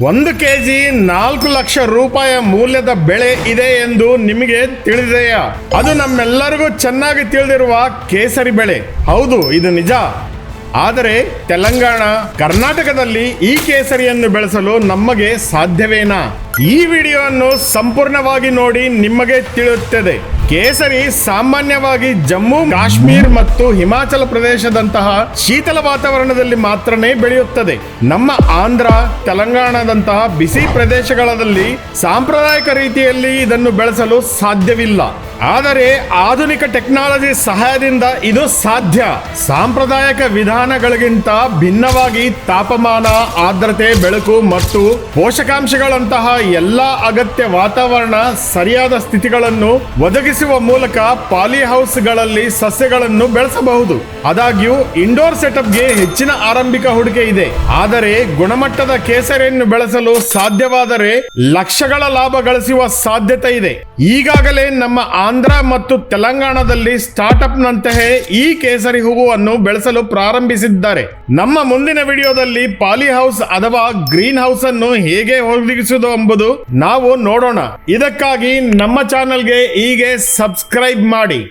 ಒಂದು K G ನಾಲ್ಕು ಲಕ್ಷ ರೂಪಾಯಿ ಮೌಲ್ಯದ ಬೆಳೆ ಇದೆ ಎಂದು ನಿಮಗೆ ತಿಳಿದೆಯಾ ಅದು ನಮ್ಮೆಲ್ಲರಿಗೂ ಚೆನ್ನಾಗಿ ತಿಳಿದಿರುವ ಕೇಸರಿ ಬೆಳೆ. ಹೌದು, ಇದು ನಿಜ. ಆದರೆ ತೆಲಂಗಾಣ, ಕರ್ನಾಟಕದಲ್ಲಿ ಈ ಕೇಸರಿಯನ್ನು ಬೆಳೆಸಲು ನಮಗೆ ಸಾಧ್ಯವೇನಾ? ಈ ವಿಡಿಯೋವನ್ನು ಸಂಪೂರ್ಣವಾಗಿ ನೋಡಿ ನಿಮಗೆ ತಿಳಿಯುತ್ತದೆ. ಕೇಸರಿ ಸಾಮಾನ್ಯವಾಗಿ ಜಮ್ಮು, ಕಾಶ್ಮೀರ್ ಮತ್ತು ಹಿಮಾಚಲ ಪ್ರದೇಶದಂತಹ ಶೀತಲ ವಾತಾವರಣದಲ್ಲಿ ಮಾತ್ರನೇ ಬೆಳೆಯುತ್ತದೆ. ನಮ್ಮ ಆಂಧ್ರ, ತೆಲಂಗಾಣದಂತಹ ಬಿಸಿ ಪ್ರದೇಶಗಳಲ್ಲಿ ಸಾಂಪ್ರದಾಯಿಕ ರೀತಿಯಲ್ಲಿ ಇದನ್ನು ಬೆಳೆಸಲು ಸಾಧ್ಯವಿಲ್ಲ. ಆದರೆ ಆಧುನಿಕ ಟೆಕ್ನಾಲಜಿ ಸಹಾಯದಿಂದ ಇದು ಸಾಧ್ಯ. ಸಾಂಪ್ರದಾಯಿಕ ವಿಧಾನಗಳಿಗಿಂತ ಭಿನ್ನವಾಗಿ ತಾಪಮಾನ, ಆರ್ದ್ರತೆ, ಬೆಳಕು ಮತ್ತು ಪೋಷಕಾಂಶಗಳಂತಹ ಎಲ್ಲಾ ಅಗತ್ಯ ವಾತಾವರಣ, ಸರಿಯಾದ ಸ್ಥಿತಿಗಳನ್ನು ಒದಗಿಸುವ ಮೂಲಕ ಪಾಲಿ ಹೌಸ್ಗಳಲ್ಲಿ ಸಸ್ಯಗಳನ್ನು ಬೆಳೆಸಬಹುದು. ಆದಾಗ್ಯೂ ಇಂಡೋರ್ ಸೆಟಪ್ಗೆ ಹೆಚ್ಚಿನ ಆರಂಭಿಕ ಹೂಡಿಕೆ ಇದೆ. ಆದರೆ, ಗುಣಮಟ್ಟದ ಕೇಸರಿಯನ್ನು ಬೆಳೆಸಲು ಸಾಧ್ಯವಾದರೆ ಲಕ್ಷಗಳ ಲಾಭ ಗಳಿಸುವ ಸಾಧ್ಯತೆ ಇದೆ. ಈಗಾಗಲೇ ನಮ್ಮ ಆಂಧ್ರ ಮತ್ತು ತೆಲಂಗಾಣದಲ್ಲಿ ಸ್ಟಾರ್ಟ್ಅಪ್ ನಂತೆಯೇ ಈ ಕೇಸರಿ ಹೂವನ್ನು ಬೆಳೆಸಲು ಪ್ರಾರಂಭಿಸಿದ್ದಾರೆ. ನಮ್ಮ ಮುಂದಿನ ವಿಡಿಯೋದಲ್ಲಿ ಪಾಲಿ ಹೌಸ್ ಅಥವಾ ಗ್ರೀನ್ ಹೌಸ್ ಅನ್ನು ಹೇಗೆ ಒದಗಿಸುವುದು ಎಂಬುದು ನಾವು ನೋಡೋಣ. ಇದಕ್ಕಾಗಿ ನಮ್ಮ ಚಾನೆಲ್ಗೆ ಹೀಗೆ ಸಬ್ಸ್ಕ್ರೈಬ್ ಮಾಡಿ.